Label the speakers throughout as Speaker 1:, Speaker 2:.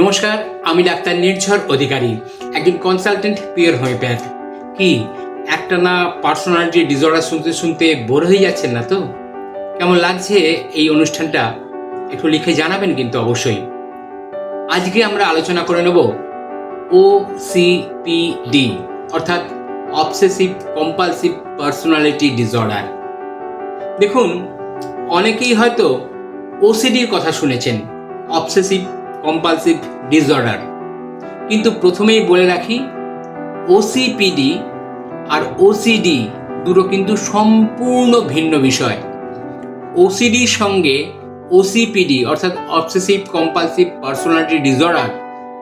Speaker 1: নমস্কার, আমি ডাক্তার নির্ঝর অধিকারী, একজন কনসালটেন্ট পিওর হোমিওপ্যাথ কি, একটা না পার্সোনালিটি ডিসঅর্ডার শুনতে শুনতে বোর হয়ে যাচ্ছেন না তো? কেমন লাগছে এই অনুষ্ঠানটা? একটু লিখে জানাবেন কিন্তু অবশ্যই। আজকে আমরা আলোচনা করে নেব ও সিপিডি অর্থাৎ অবসেসিভ কম্পালসিভ পার্সোনালিটি ডিসঅর্ডার দেখুন, অনেকেই হয়তো ওসিডির কথা শুনেছেন অবসেসিভ কম্পালসিভ ডিসঅর্ডার কিন্তু প্রথমেই বলে রাখি ওসিপিডি আর ওসিডি দুটো কিন্তু সম্পূর্ণ ভিন্ন বিষয়। ওসিডির সঙ্গে ওসিপিডি অর্থাৎ অবসেসিভ কম্পালসিভ পার্সোনালিটি ডিসঅর্ডার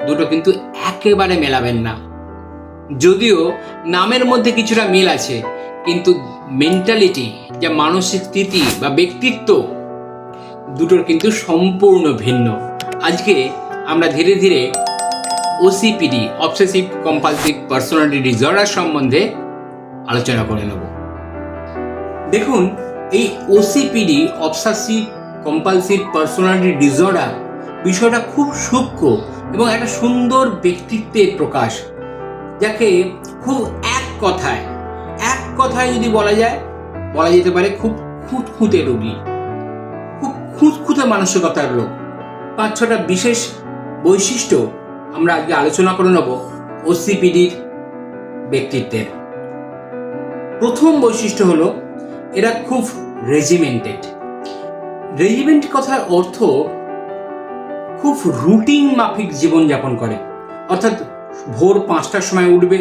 Speaker 1: দুটো কিন্তু একেবারে মেলাবেন না। যদিও নামের মধ্যে কিছুটা মিল আছে, কিন্তু মেন্টালিটি যা মানসিক স্থিতি বা ব্যক্তিত্ব দুটোর কিন্তু সম্পূর্ণ ভিন্ন। আজকে আমরা ধীরে ধীরে OCPD obsessive compulsive personality disorder সম্বন্ধে আলোচনা করে নেব। দেখুন, এই OCPD obsessive compulsive personality disorder বিষয়টা খুব সূক্ষ্ম এবং একটা সুন্দর ব্যক্তিত্বের প্রকাশ, যাকে খুব এক কথায় এক কথায় যদি বলা যায়, বলা যেতে পারে খুব খুঁতখুঁতে রোগী, খুব খুঁতখুঁতে মানসিকতার লোক। পাঁচ ছটা বিশেষ বৈশিষ্ট্য আমরা আজকে আলোচনা করে নেব ওসিপিডির ব্যক্তিত্বের। প্রথম বৈশিষ্ট্য হলো, এরা খুব রেজিমেন্টেড রেজিমেন্ট কথার অর্থ খুব রুটিন মাফিক জীবনযাপন করে। অর্থাৎ ভোর পাঁচটার সময় উঠবে,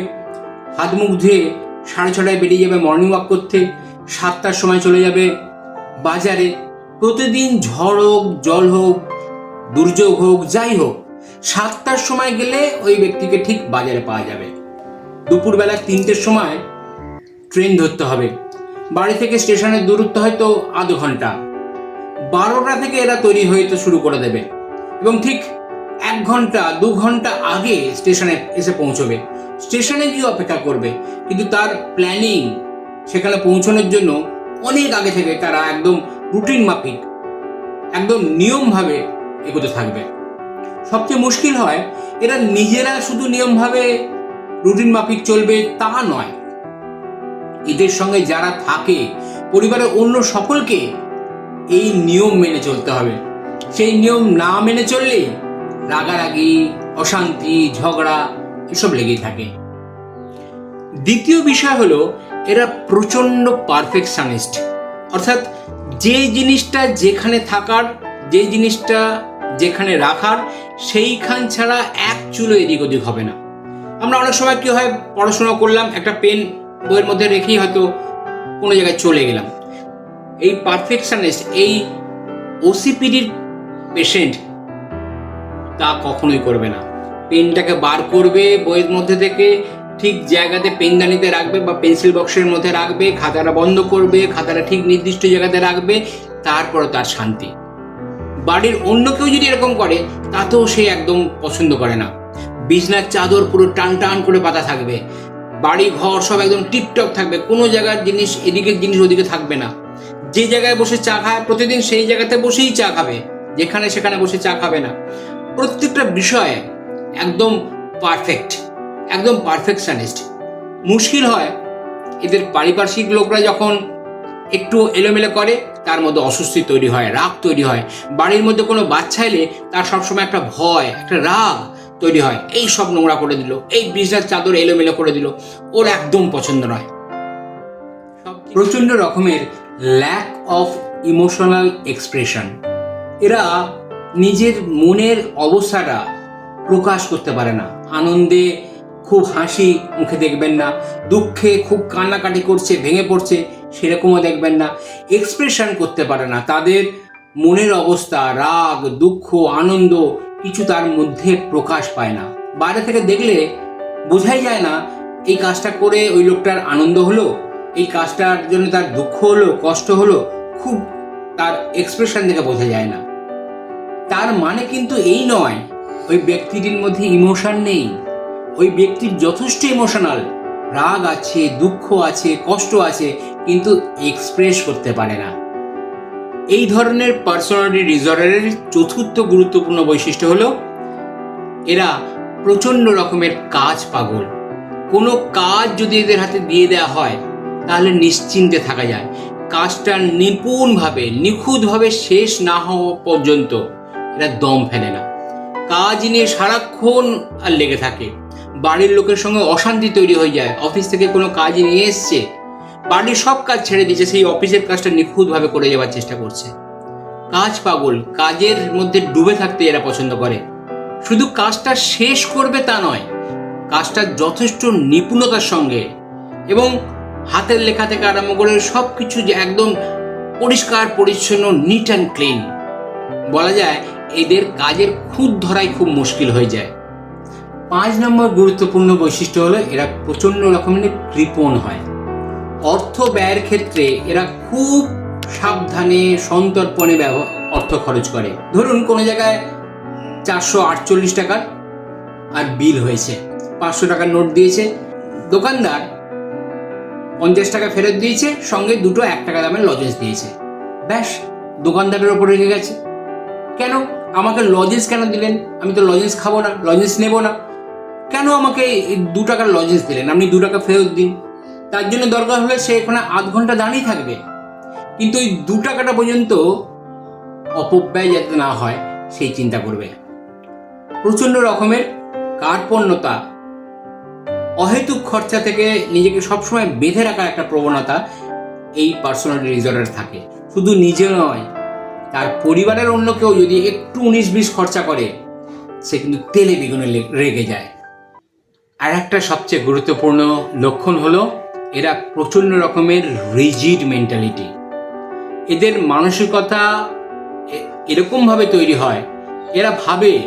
Speaker 1: হাত মুখ ধুয়ে সাড়ে ছটায় বেরিয়ে যাবে মর্নিং ওয়াক করতে, সাতটার সময় চলে যাবে, বাজারে। প্রতিদিন ঝড় হোক, জল হোক দুর্যোগ হোক, যাই হোক, সাতটার সময় গেলে ওই ব্যক্তিকে ঠিক বাজারে পাওয়া যাবে। দুপুরবেলা তিনটের সময় ট্রেন ধরতে হবে। বাড়ি থেকে স্টেশনের দূরত্ব হয়তো আধ ঘণ্টা। বারোটা থেকে এরা তৈরি হইতে শুরু করে দেবে। এবং ঠিক এক ঘণ্টা, দু ঘণ্টা আগে স্টেশনে এসে পৌঁছবে। স্টেশনে গিয়ে অপেক্ষা করবে। কিন্তু তার প্ল্যানিং সেখানে পৌঁছানোর জন্য অনেক আগে থেকে তারা একদম রুটিন মাফিক, একদম নিয়মভাবে এগোতে থাকবে। সবচেয়ে মুশকিল হয়, এরা নিজেরা শুধু নিয়মভাবে রুটিন মাফিক চলবে তা নয়। এদের সঙ্গে যারা থাকে, পরিবারের অন্য সকলকে এই নিয়ম মেনে চলতে হবে। সেই নিয়ম না মেনে চললে রাগারাগি, অশান্তি, ঝগড়া এসব লেগেই থাকে। দ্বিতীয় বিষয় হলো, এরা প্রচণ্ড পারফেকশনিস্ট অর্থাৎ যে জিনিসটা যেখানে থাকার, যে জিনিসটা যেখানে রাখার, সেইখান ছাড়া এক চুলো এদিক ওদিক হবে না। আমরা অনেক সময় কি হয়, পড়াশোনা করলাম, একটা পেন বইয়ের মধ্যে রেখেই হয়তো কোনো জায়গায় চলে গেলাম। এই পারফেকশনিস্ট এই ওসিপিডির পেশেন্ট তা কখনোই করবে না। পেনটাকে বার করবে, বইয়ের মধ্যে থেকে ঠিক জায়গাতে পেনদানিতে রাখবে বা পেন্সিল বক্সের মধ্যে রাখবে, খাতাটা বন্ধ করবে, খাতাটা ঠিক নির্দিষ্ট জায়গাতে রাখবে, তারপরে তার শান্তি। বাড়ির অন্য কেউ যদি এরকম করে, তাতেও সে একদম পছন্দ করে না। বিছনার চাদর পুরো টান টান করে পাতা থাকবে। বাড়ি ঘর সব একদম টিপটপ থাকবে। কোনো জায়গার জিনিস, এদিকের জিনিস ওদিকে থাকবে না। যে জায়গায় বসে চা খায়, প্রতিদিন সেই জায়গাতে বসেই চা খাবে। যেখানে সেখানে বসে চা খাবে না। প্রত্যেকটা বিষয়ে একদম পারফেক্ট একদম পারফেকশনিস্ট মুশকিল হয়। এদের পারিপার্শ্বিক লোকরা যখন একটু এলোমেলো করে তার মধ্যে অস্বস্তি তৈরি হয়, রাগ তৈরি হয়। বাড়ির মধ্যে কোনো বাচ্চা এলে তার সবসময় একটা ভয়, একটা রাগ তৈরি হয়। এই সব নোংরা করে দিল, এই বিজনেস চাদর এলোমেলো করে দিল, ওর একদম পছন্দ নয়। প্রচণ্ড রকমের ল্যাক অফ ইমোশনাল এক্সপ্রেশন এরা নিজের মনের অবস্থাটা প্রকাশ করতে পারে না। আনন্দে খুব হাসি মুখে দেখবেন না, দুঃখে খুব কান্নাকাটি করছে, ভেঙে পড়ছে সেরকমও দেখবেন না এক্সপ্রেশন করতে পারে না। তাদের মনের অবস্থা, রাগ, দুঃখ, আনন্দ কিছু তার মধ্যে প্রকাশ পায় না। বাইরে থেকে দেখলে বোঝাই যায় না, এই কাজটা করে ওই লোকটার আনন্দ হলো, এই কাজটার জন্য তার দুঃখ হলো, কষ্ট হলো, খুব তার এক্সপ্রেশন দেখে বোঝা যায় না। তার মানে কিন্তু এই নয়, ওই ব্যক্তিটির মধ্যে ইমোশন নেই। ওই ব্যক্তির যথেষ্ট ইমোশনাল রাগ আছে, দুঃখ আছে, কষ্ট আছে কিন্তু এক্সপ্রেস করতে পারে না। এই ধরনের পার্সোনালিটি ডিসঅর্ডারের চতুর্থ গুরুত্বপূর্ণ বৈশিষ্ট্য হলো, এরা প্রচণ্ড রকমের কাজ পাগল। কোনো কাজ যদি এদের হাতে দিয়ে দেওয়া হয়, তাহলে নিশ্চিন্তে থাকা যায়। কাজটা নিপুণভাবে, নিখুঁতভাবে শেষ না হওয়া পর্যন্ত এরা দম ফেলে না। কাজ নিয়ে সারাক্ষণ আর লেগে থাকে। বাড়ির লোকের সঙ্গে অশান্তি তৈরি হয়ে যায়। অফিস থেকে কোনো কাজ নিয়ে এসছে বাড়ির সব কাজ ছেড়ে দিয়েছে, সেই অফিসের কাজটা নিখুঁতভাবে করে যাওয়ার চেষ্টা করছে। কাজ পাগল, কাজের মধ্যে ডুবে থাকতে এরা পছন্দ করে। শুধু কাজটা শেষ করবে তা নয়, কাজটা যথেষ্ট নিপুণতার সঙ্গে এবং হাতের লেখা থেকে আরম্ভ করে সব কিছু যে একদম পরিষ্কার, পরিচ্ছন্ন নিট অ্যান্ড ক্লিন বলা যায়, এদের কাজের খুঁত ধরাই খুব মুশকিল হয়ে যায়। পাঁচ নম্বর গুরুত্বপূর্ণ বৈশিষ্ট্য হলো, এরা প্রচণ্ড রকমের কৃপণ হয়। অর্থ ব্যয়ের ক্ষেত্রে এরা খুব সাবধানে সন্তর্পণে অর্থ খরচ করে। ধরুন কোনো জায়গায় চারশো আটচল্লিশ টাকার আর বিল হয়েছে। পাঁচশো টাকার নোট দিয়েছে। দোকানদার পঞ্চাশ টাকা ফেরত দিয়েছে, সঙ্গে দুটো এক টাকা দামের লজেন্স দিয়েছে। ব্যাস, দোকানদারের ওপর রেখে গেছে। কেন? আমাকে লজেন্স কেন দিলেন? আমি তো লজেন্স খাব না লজেন্স নেব না। কেন আমাকে দু টাকার লজেন্স দিলেন? আপনি দু টাকা ফেরত দিন। তার জন্য দরকার হলে সে এখানে আধ ঘণ্টা দাঁড়িয়ে থাকবে। কিন্তু ওই দু টাকাটা পর্যন্ত অপব্যয় যাতে না হয়, সেই চিন্তা করবে প্রচণ্ড রকমের কার্পণ্যতা, অহেতুক খরচা থেকে নিজেকে সবসময় বেঁধে রাখার একটা প্রবণতা এই পার্সোনালিটি ডিসঅর্ডার থাকে। শুধু নিজে নয়, তার পরিবারের অন্য কেউ যদি একটু উনিশ বিশ খরচা করে, সে কিন্তু তেলে বেগুনে রেগে যায়। আর একটা সবচেয়ে গুরুত্বপূর্ণ লক্ষণ হলো এরা প্রচণ্ড রকমের রিজিড মেন্টালিটি এদের মানসিকতা এরকমভাবে তৈরি হয়। এরা ভাবে,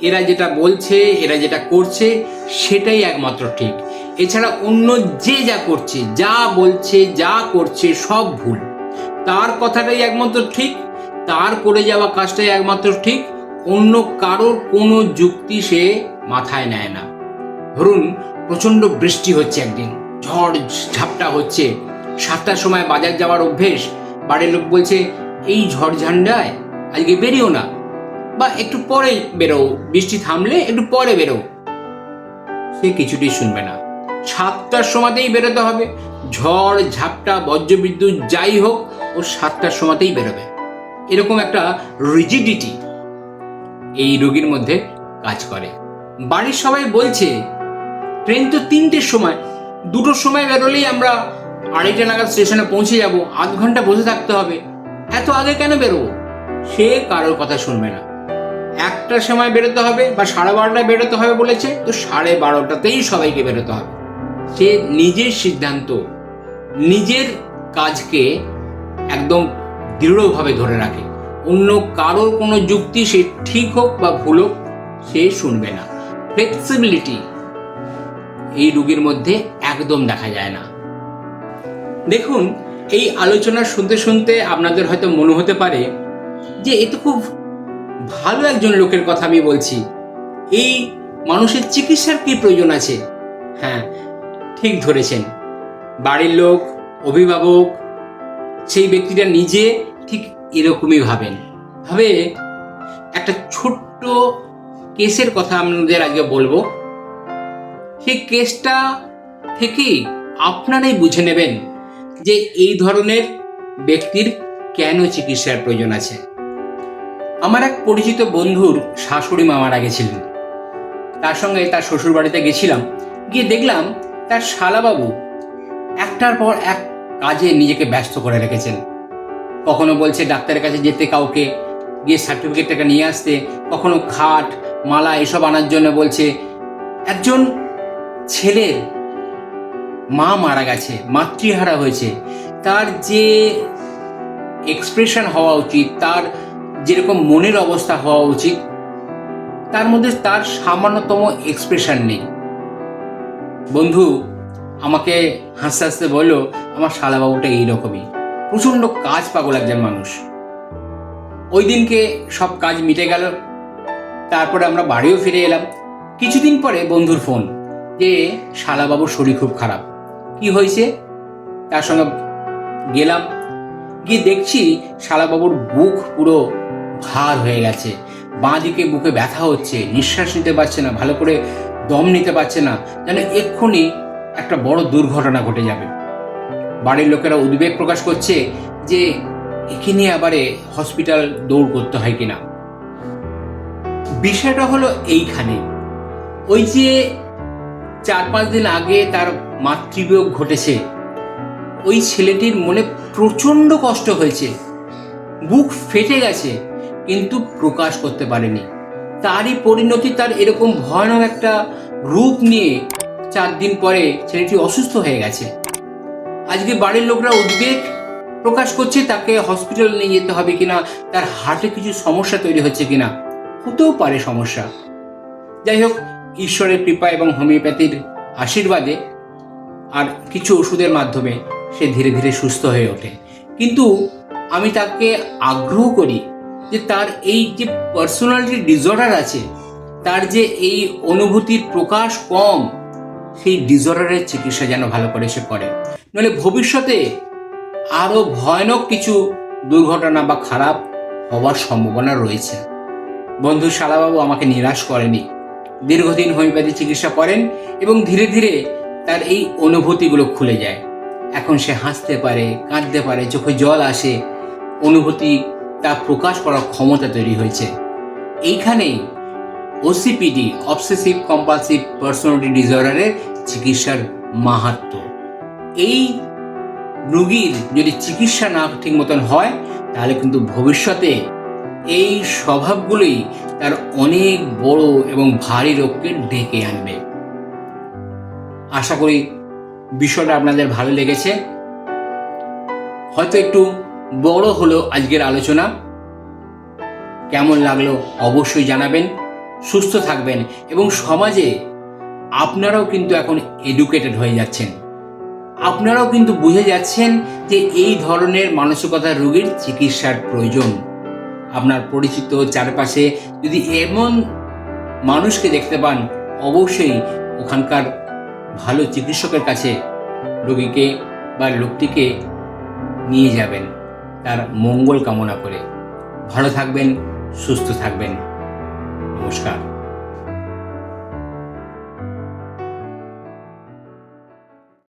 Speaker 1: এরা যেটা বলছে, এরা যেটা করছে, সেটাই একমাত্র ঠিক। এছাড়া অন্য যে যা করছে, যা বলছে, যা করছে, সব ভুল। তার কথাটাই একমাত্র ঠিক, তার করে যাওয়া কাজটাই একমাত্র ঠিক, অন্য কারোর কোনো যুক্তি সে মাথায় নেয় না। ধরুন, প্রচণ্ড বৃষ্টি হচ্ছে একদিন। ঝড় ঝাপটা হচ্ছে। সাতটার সময় বাজার যাওয়ার অভ্যেস। বাড়ির লোক বলছে, এই ঝড় ঝান্ডায় আজকে বেরিও না। বা একটু পরে বেরো বৃষ্টি থামলে একটু পরে বেরো সে কিছুতেই শুনবে না। সাতটার সময়তেই বেরোতে হবে। ঝড়, ঝাপটা, বজ্রবিদ্যুৎ যাই হোক, ও সাতটার সময়তেই বেরোবে। এরকম একটা রিজিডিটি এই রোগীর মধ্যে কাজ করে। বাড়ির সবাই বলছে, ট্রেন তো তিনটের সময়। দুটোর সময় বেরোলেই আমরা আড়াইটা নাগাদ স্টেশনে পৌঁছে যাব, আধ ঘণ্টা বসে থাকতে হবে। এত আগে কেন বেরোবো? সে কারোর কথা শুনবে না। একটার সময় বেরোতে হবে বা সাড়ে বারোটায় বেরোতে হবে বলেছে, তো সাড়ে বারোটাতেই সবাইকে বেরোতে হবে। সে নিজের সিদ্ধান্ত, নিজের কাজকে একদম দৃঢ়ভাবে ধরে রাখে। অন্য কারোর কোনো যুক্তি সে ঠিক হোক বা ভুল হোক, সে শুনবে না। ফ্লেক্সিবিলিটি এই রুগীর মধ্যে একদম দেখা যায় না। দেখুন, এই আলোচনা শুনতে শুনতে আপনাদের হয়তো মনে হতে পারে যে, এ তো খুব ভালো একজন লোকের কথা আমি বলছি। এই মানুষের চিকিৎসার কি প্রয়োজন আছে? হ্যাঁ ঠিক ধরেছেন। বাড়ির লোক, অভিভাবক, সেই ব্যক্তিটা নিজে ঠিক এরকমই ভাবেন। ভাবে একটা ছোট্ট কেসের কথা আপনাদের আজকে বলব। সেই কেসটা থেকেই আপনারাই বুঝে নেবেন যে এই ধরনের ব্যক্তির কেন চিকিৎসার প্রয়োজন আছে। আমার এক পরিচিত বন্ধুর শাশুড়ি মা মারা গেছিলেন। তার সঙ্গে তার শ্বশুর বাড়িতে গেছিলাম। গিয়ে দেখলাম তার শালাবাবু একটার পর এক কাজে নিজেকে ব্যস্ত করে রেখেছেন। কখনো বলছে ডাক্তারের কাছে যেতে কাউকে, গিয়ে সার্টিফিকেটটাকে নিয়ে আসতে। কখনো খাট, মালা এসব আনার জন্য বলছে, একজন ছেলের মা মারা গেছে, মাতৃহারা হয়েছে। তার যে এক্সপ্রেশন হওয়া উচিত, তার যেরকম মনের অবস্থা হওয়া উচিত, তার মধ্যে তার সামান্যতম এক্সপ্রেশন নেই। বন্ধু, আমাকে হাসতে হাসতে বলল, আমার শালাবাবুটা এইরকমই। প্রচণ্ড কাজ পাগল একজন মানুষ। ওই দিনকে সব কাজ মিটে গেল। তারপরে আমরা বাড়িও ফিরে এলাম। কিছুদিন পরে বন্ধুর ফোন যে শালাবাবুর শরীর খুব খারাপ। কি হয়েছে? তার সঙ্গে গেলাম। গিয়ে দেখছি শালাবাবুর বুক পুরো ভার হয়ে গেছে। বাঁ দিকে বুকে ব্যথা হচ্ছে, নিঃশ্বাস নিতে পারছে না, ভালো করে দম নিতে পারছে না। যেন এক্ষুনি একটা বড় দুর্ঘটনা ঘটে যাবে। বাড়ির লোকেরা উদ্বেগ প্রকাশ করছে যে একে নিয়ে আবারে হসপিটাল দৌড় করতে হয় কিনা। বিষয়টা হলো এইখানে। ওই যে চার পাঁচ দিন আগে তার মাতৃবিয়োগ ঘটেছে। ওই ছেলেটির মনে প্রচণ্ড কষ্ট হয়েছে। বুক ফেটে গেছে, কিন্তু প্রকাশ করতে পারেনি। তারই পরিণতি তার এরকম ভয়ানক একটা রূপ নিয়ে চার দিন পরে ছেলেটি অসুস্থ হয়ে গেছে। আজকে বাড়ির লোকরা উদ্বেগ প্রকাশ করছে, তাকে হসপিটালে নিয়ে যেতে হবে কিনা, তার হার্টে কিছু সমস্যা তৈরি হচ্ছে কিনা? হতেও পারে সমস্যা। যাই হোক, ঈশ্বরের কৃপা এবং হোমিওপ্যাথির আশীর্বাদে আর কিছু ওষুধের মাধ্যমে সে ধীরে ধীরে সুস্থ হয়ে ওঠে। কিন্তু আমি তাকে আগ্রহ করি যে তার এই যে পার্সোনালিটি ডিসঅর্ডার আছে, তার যে এই অনুভূতির প্রকাশ কম, সেই ডিসঅর্ডারের চিকিৎসা যেন ভালো করে সে করে। নইলে ভবিষ্যতে আরও ভয়ানক কিছু দুর্ঘটনা বা খারাপ হওয়ার সম্ভাবনা রয়েছে। বন্ধু শালাবাবু আমাকে নিরাশ করেনি। দীর্ঘদিন হোমিওপ্যাথি চিকিৎসা করেন এবং ধীরে ধীরে তার এই অনুভূতিগুলো খুলে যায়। এখন সে হাসতে পারে, কাঁদতে পারে, চোখে জল আসে। অনুভূতি তা প্রকাশ করার ক্ষমতা তৈরি হয়েছে। এইখানেই ওসিপিডি অবসেসিভ কম্পালসিভ পার্সোনালিটি ডিসঅর্ডারের চিকিৎসার মাহাত্ম। এই রোগীর যদি চিকিৎসা না ঠিক মতন হয়, তাহলে কিন্তু ভবিষ্যতে এই স্বভাবগুলোই তার অনেক বড় এবং ভারী রোগকে ডেকে আনবে। আশা করি বিষয়টা আপনাদের ভালো লেগেছে। হয়তো একটু বড় হলো আজকের আলোচনা। কেমন লাগল অবশ্যই জানাবেন। সুস্থ থাকবেন এবং সমাজে আপনারাও কিন্তু এখন এডুকেটেড হয়ে যাচ্ছেন। আপনারাও কিন্তু বুঝে যাচ্ছেন যে এই ধরনের মানসিকতার রোগীর চিকিৎসার প্রয়োজন। আপনার পরিচিত চারপাশে যদি এমন মানুষকে দেখতে পান, অবশ্যই ওখানকার ভালো চিকিৎসকের কাছে রোগীকে বা লোকটিকে নিয়ে যাবেন। তার মঙ্গল কামনা করে। ভালো থাকবেন, সুস্থ থাকবেন। নমস্কার।